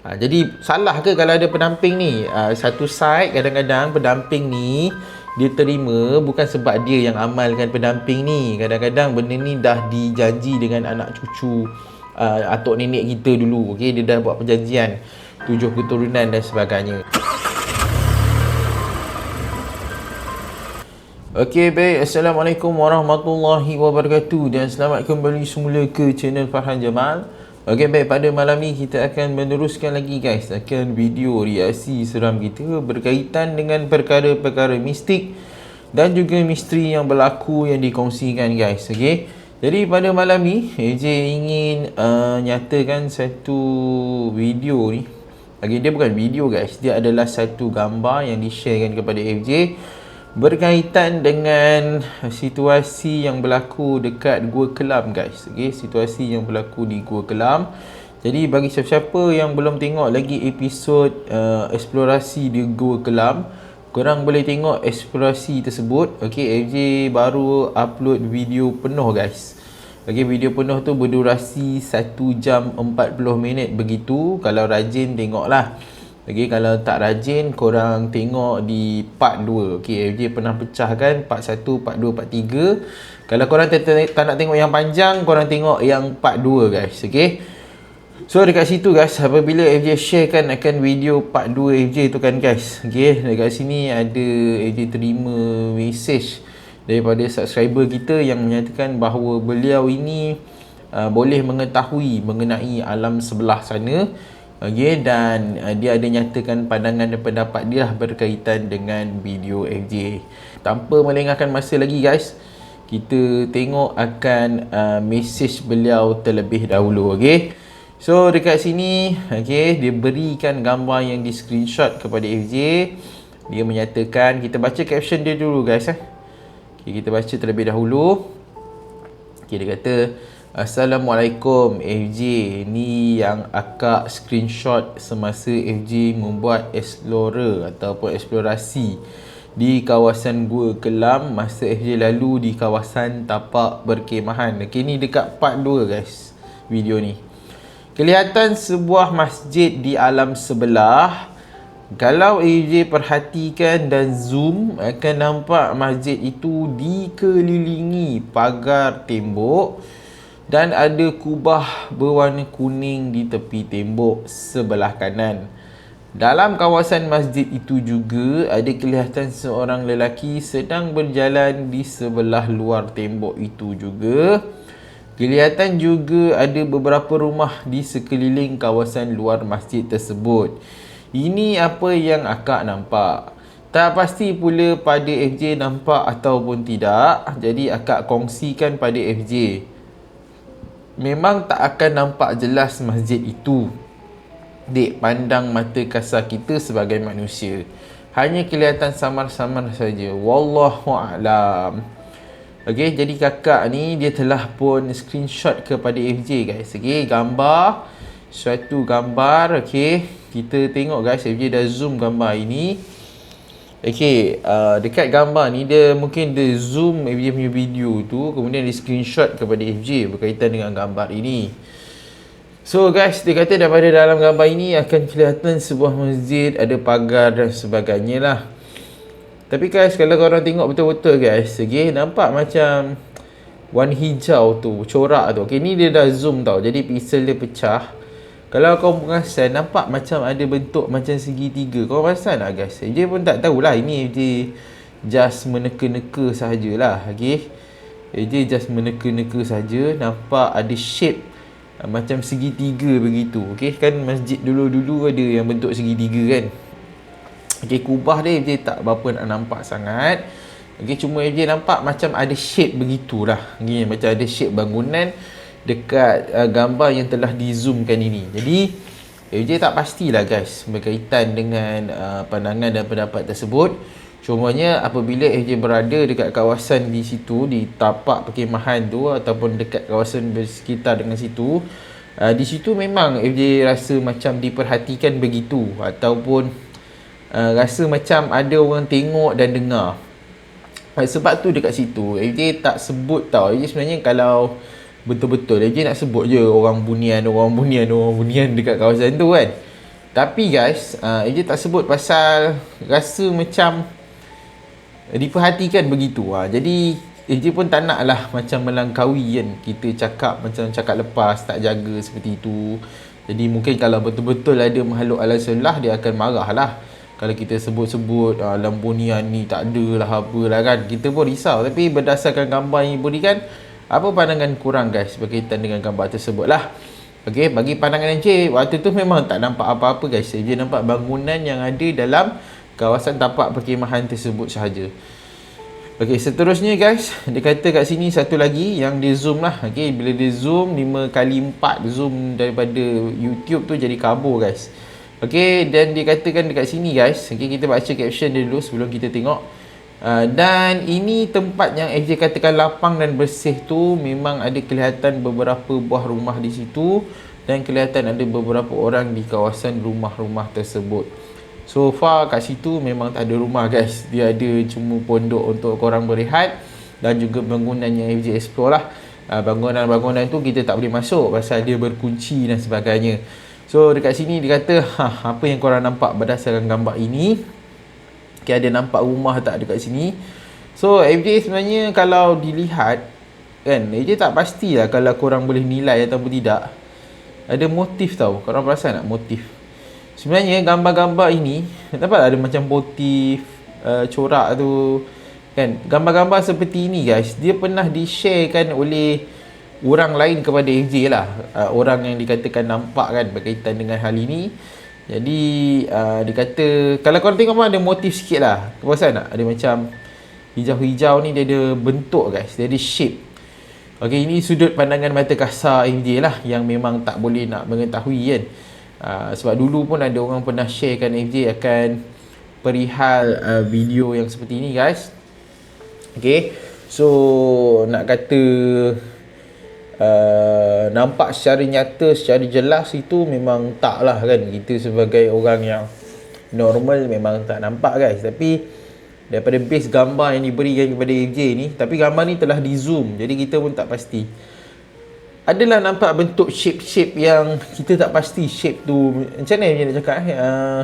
Ha, jadi salah ke kalau ada pendamping ni? Ha, satu side kadang-kadang pendamping ni dia terima bukan sebab dia yang amalkan pendamping ni. Kadang-kadang benda ni dah dijanji dengan anak cucu uh, atuk nenek kita dulu. Okey, dia dah buat perjanjian tujuh keturunan dan sebagainya. Okey baik Assalamualaikum warahmatullahi wabarakatuh Dan selamat kembali semula ke channel Farhan Jamal Okey baik. Pada malam ni kita akan meneruskan lagi guys. Akan video reaksi seram kita berkaitan dengan perkara-perkara mistik dan juga misteri yang berlaku yang dikongsikan guys. Okey? Jadi pada malam ni AJ ingin uh, nyatakan satu video ni. Okey dia bukan video guys. Dia adalah satu gambar yang di-sharekan kepada FJ berkaitan dengan situasi yang berlaku dekat Gua Kelam guys. Okay? situasi yang berlaku di Gua Kelam. Jadi bagi siapa-siapa yang belum tengok lagi episod uh, eksplorasi di Gua Kelam korang boleh tengok eksplorasi tersebut. Ok FJ baru upload video penuh guys. Ok video penuh tu berdurasi 1 jam 40 minit begitu. Kalau rajin tengoklah. lah Okey, kalau tak rajin korang tengok di part 2. Okey, FJ pernah pecahkan part 1, part 2, part 3. Kalau korang tak, nak tengok yang panjang, korang tengok yang part 2 guys. Okey. So dekat situ guys, apabila FJ sharekan akan video part 2 FJ tu kan guys. Okey, dekat sini ada FJ terima message daripada subscriber kita yang menyatakan bahawa beliau ini uh, boleh mengetahui mengenai alam sebelah sana Okay, dan uh, dia ada nyatakan pandangan dan pendapat dia berkaitan dengan video FJ. Tanpa melengahkan masa lagi guys, kita tengok akan uh, message beliau terlebih dahulu. Okay. So dekat sini, okay, dia berikan gambar yang di screenshot kepada FJ. Dia menyatakan, kita baca caption dia dulu guys. Eh. Okay, kita baca terlebih dahulu. Okay, dia kata, Assalamualaikum FJ Ni yang akak screenshot semasa FJ membuat explorer ataupun eksplorasi di kawasan Gua Kelam masa FJ lalu di kawasan tapak berkemahan. Okey ni dekat part 2 guys video ni. Kelihatan sebuah masjid di alam sebelah. Kalau FJ perhatikan dan zoom akan nampak masjid itu dikelilingi pagar tembok dan ada kubah berwarna kuning di tepi tembok sebelah kanan. Dalam kawasan masjid itu juga ada kelihatan seorang lelaki sedang berjalan di sebelah luar tembok itu juga. Kelihatan juga ada beberapa rumah di sekeliling kawasan luar masjid tersebut. Ini apa yang akak nampak. Tak pasti pula pada FJ nampak ataupun tidak. Jadi akak kongsikan pada FJ memang tak akan nampak jelas masjid itu. Dek pandang mata kasar kita sebagai manusia. Hanya kelihatan samar-samar saja. Wallahu alam. Okey jadi kakak ni dia telah pun screenshot kepada FJ guys. Okey gambar. Suatu gambar okey. Kita tengok guys. FJ dah zoom gambar ini Okay, uh, dekat gambar ni dia mungkin dia zoom FJ punya video tu kemudian dia screenshot kepada FJ berkaitan dengan gambar ini. So guys, dia kata daripada dalam gambar ini akan kelihatan sebuah masjid, ada pagar dan sebagainya lah. Tapi guys, kalau korang tengok betul-betul guys, okay, nampak macam warna hijau tu, corak tu. Okay, ni dia dah zoom tau, jadi pixel dia pecah. Kalau kau perasan nampak macam ada bentuk macam segitiga. Kau perasan tak guys? Dia pun tak tahulah ini dia just meneka-neka sahajalah. Okay. Dia just meneka-neka saja. Nampak ada shape uh, macam segitiga begitu. Okay. Kan masjid dulu-dulu ada yang bentuk segitiga kan. Okay. Kubah dia dia tak berapa nak nampak sangat. Okay. Cuma dia nampak macam ada shape begitulah. Okay. Macam ada shape bangunan dekat uh, gambar yang telah di zoomkan ini. Jadi AJ tak pastilah guys berkaitan dengan uh, pandangan dan pendapat tersebut. Cumanya apabila AJ berada dekat kawasan di situ di tapak perkemahan tu ataupun dekat kawasan bersekitar dengan situ uh, di situ memang AJ rasa macam diperhatikan begitu ataupun uh, rasa macam ada orang tengok dan dengar. Sebab tu dekat situ AJ tak sebut tau. AJ sebenarnya kalau betul-betul dia nak sebut je orang bunian orang bunian orang bunian dekat kawasan tu kan Tapi guys, uh, AJ tak sebut pasal rasa macam diperhatikan begitu. Uh, jadi AJ pun tak nak lah macam melangkaui kan. Kita cakap macam cakap lepas, tak jaga seperti itu. Jadi mungkin kalau betul-betul ada makhluk alam sebelah, dia akan marah lah. Kalau kita sebut-sebut uh, Lambonian ni tak ada lah apa lah kan. Kita pun risau. Tapi berdasarkan gambar yang diberikan, apa pandangan kurang guys berkaitan dengan gambar tersebut lah. Okey, bagi pandangan Encik, waktu tu memang tak nampak apa-apa guys. Dia nampak bangunan yang ada dalam kawasan tapak perkemahan tersebut sahaja. Okey, seterusnya guys, dia kata kat sini satu lagi yang dia zoom lah. Okey, bila dia zoom 5 kali 4 zoom daripada YouTube tu jadi kabur guys. Okey, dan dia katakan dekat sini guys. Okey, kita baca caption dia dulu sebelum kita tengok. Uh, dan ini tempat yang FJ katakan lapang dan bersih tu memang ada kelihatan beberapa buah rumah di situ dan kelihatan ada beberapa orang di kawasan rumah-rumah tersebut. So far kat situ memang tak ada rumah guys. Dia ada cuma pondok untuk korang berehat dan juga bangunan yang FJ explore lah. Uh, bangunan-bangunan tu kita tak boleh masuk pasal dia berkunci dan sebagainya. So dekat sini dia kata ha, apa yang korang nampak berdasarkan gambar ini Okay, ada nampak rumah tak dekat sini. So, FJ sebenarnya kalau dilihat, kan, FJ tak pastilah kalau korang boleh nilai ataupun tidak. Ada motif tau. Korang perasan tak motif? Sebenarnya gambar-gambar ini, nampak ada macam motif, uh, corak tu. Kan, gambar-gambar seperti ini guys, dia pernah di-sharekan oleh orang lain kepada FJ lah. Uh, orang yang dikatakan nampak kan berkaitan dengan hal ini. Jadi uh, dia kata kalau korang tengok pun ada motif sikit lah. Perasan tak? Ada macam hijau-hijau ni dia ada bentuk guys. Dia ada shape. Okey ini sudut pandangan mata kasar MJ lah yang memang tak boleh nak mengetahui kan. Uh, sebab dulu pun ada orang pernah sharekan MJ akan perihal uh, video yang seperti ini guys. Okey. So nak kata uh, nampak secara nyata secara jelas itu memang tak lah kan. Kita sebagai orang yang normal memang tak nampak guys. Tapi daripada base gambar yang diberikan kepada AJ ni tapi gambar ni telah di zoom jadi kita pun tak pasti. Adalah nampak bentuk shape-shape yang kita tak pasti shape tu. Macam mana nak cakap eh? Uh,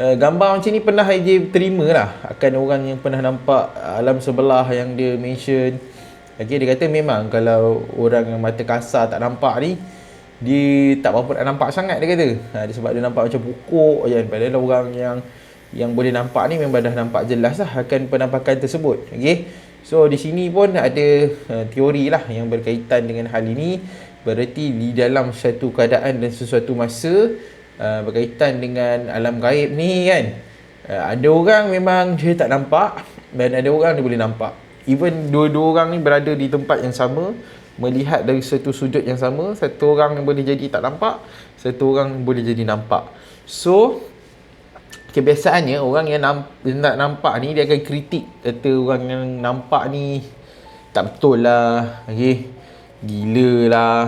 uh, gambar macam ni pernah AJ terima lah. Akan orang yang pernah nampak alam sebelah yang dia mention Okay, dia kata memang kalau orang yang mata kasar tak nampak ni dia tak apa nak nampak sangat dia kata. Ha, dia sebab dia nampak macam pokok je. Padahal orang yang yang boleh nampak ni memang dah nampak jelas lah akan penampakan tersebut. Okay. So di sini pun ada uh, teori lah yang berkaitan dengan hal ini. Berarti di dalam satu keadaan dan sesuatu masa uh, berkaitan dengan alam gaib ni kan. Uh, ada orang memang dia tak nampak dan ada orang dia boleh nampak even dua-dua orang ni berada di tempat yang sama melihat dari satu sudut yang sama satu orang yang boleh jadi tak nampak satu orang boleh jadi nampak. So kebiasaannya orang yang namp- tak nampak ni dia akan kritik kata orang yang nampak ni tak betul lah okay? gila lah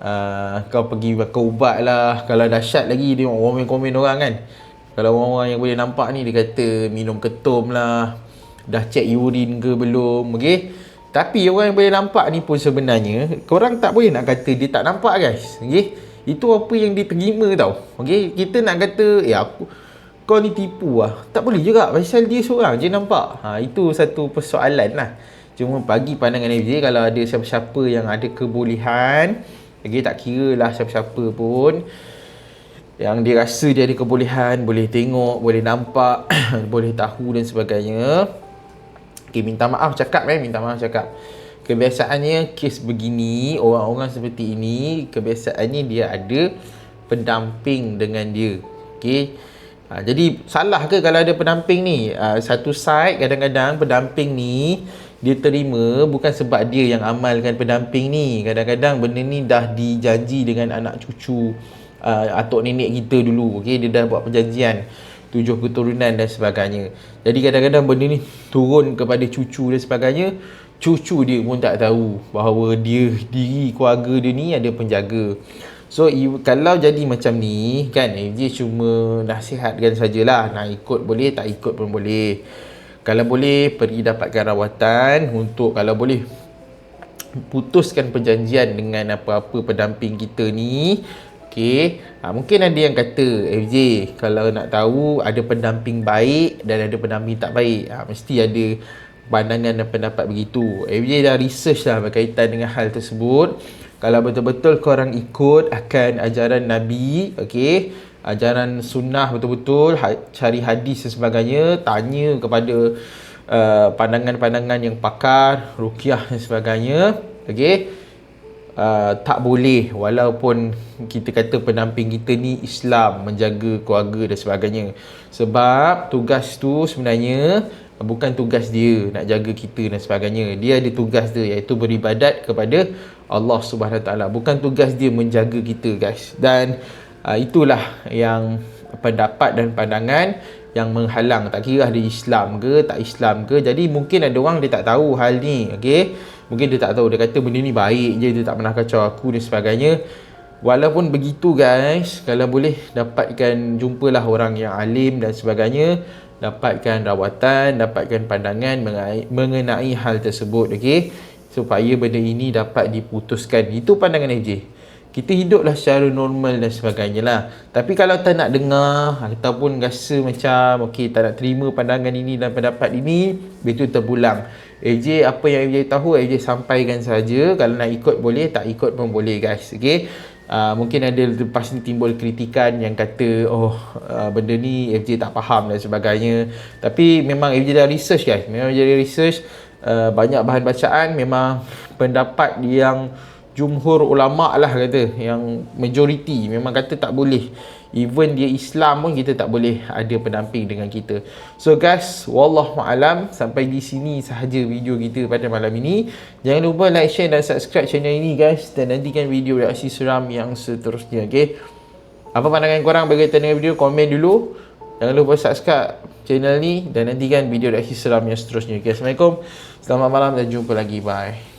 uh, kau pergi makan ubat lah. Kalau dahsyat lagi dia orang komen orang kan. Kalau orang-orang yang boleh nampak ni dia kata minum ketum lah dah cek urine ke belum okey? Tapi orang yang boleh nampak ni pun sebenarnya korang tak boleh nak kata dia tak nampak guys okey? Itu apa yang dia terima tau okey? Kita nak kata eh aku kau ni tipu lah tak boleh juga pasal dia seorang je nampak. Ha, itu satu persoalan lah. Cuma bagi pandangan FJ kalau ada siapa-siapa yang ada kebolehan okey tak kira lah siapa-siapa pun yang dia rasa dia ada kebolehan boleh tengok boleh nampak boleh tahu dan sebagainya Okay, minta maaf cakap eh, minta maaf cakap. Kebiasaannya kes begini, orang-orang seperti ini, kebiasaannya dia ada pendamping dengan dia. Okay. Ha, jadi salah ke kalau ada pendamping ni? Ha, satu side kadang-kadang pendamping ni dia terima bukan sebab dia yang amalkan pendamping ni. Kadang-kadang benda ni dah dijanji dengan anak cucu uh, atuk nenek kita dulu. Okay, dia dah buat perjanjian tujuh keturunan dan sebagainya. Jadi kadang-kadang benda ni turun kepada cucu dan sebagainya, cucu dia pun tak tahu bahawa dia diri keluarga dia ni ada penjaga. So kalau jadi macam ni kan dia cuma nasihatkan sajalah nak ikut boleh tak ikut pun boleh. Kalau boleh pergi dapatkan rawatan untuk kalau boleh putuskan perjanjian dengan apa-apa pendamping kita ni Okey, ha, mungkin ada yang kata FJ kalau nak tahu ada pendamping baik dan ada pendamping tak baik, ha, mesti ada pandangan dan pendapat begitu. FJ dah research lah berkaitan dengan hal tersebut. Kalau betul-betul korang ikut akan ajaran Nabi, okey, ajaran sunnah betul-betul, ha, cari hadis dan sebagainya, tanya kepada uh, pandangan-pandangan yang pakar, rukiah dan sebagainya, okey. Uh, tak boleh walaupun kita kata pendamping kita ni Islam menjaga keluarga dan sebagainya. Sebab tugas tu sebenarnya bukan tugas dia nak jaga kita dan sebagainya. Dia ada tugas dia iaitu beribadat kepada Allah Subhanahu taala. Bukan tugas dia menjaga kita guys. Dan uh, itulah yang pendapat dan pandangan yang menghalang tak kira dia Islam ke tak Islam ke. Jadi mungkin ada orang dia tak tahu hal ni okey? Mungkin dia tak tahu. Dia kata benda ni baik je dia tak pernah kacau aku dan sebagainya. Walaupun begitu guys kalau boleh dapatkan jumpalah orang yang alim dan sebagainya dapatkan rawatan, dapatkan pandangan mengenai, hal tersebut okey? Supaya benda ini dapat diputuskan. Itu pandangan AJ. Kita hiduplah secara normal dan sebagainya lah. Tapi kalau tak nak dengar ataupun rasa macam okey tak nak terima pandangan ini dan pendapat ini, itu terpulang. AJ apa yang AJ tahu AJ sampaikan saja. Kalau nak ikut boleh, tak ikut pun boleh guys. Okey. Uh, mungkin ada lepas ni timbul kritikan yang kata oh uh, benda ni FJ tak faham dan sebagainya tapi memang FJ dah research guys memang jadi research uh, banyak bahan bacaan memang pendapat yang jumhur ulama lah kata yang majoriti memang kata tak boleh. Even dia Islam pun kita tak boleh ada pendamping dengan kita. So guys wallahu alam sampai di sini sahaja video kita pada malam ini. Jangan lupa like share dan subscribe channel ini guys. Dan nantikan video reaksi seram yang seterusnya okay? apa pandangan korang berkaitan dengan video? Komen dulu. Jangan lupa subscribe channel ni dan nantikan video reaksi seram yang seterusnya okay? Assalamualaikum. Selamat malam dan jumpa lagi. Bye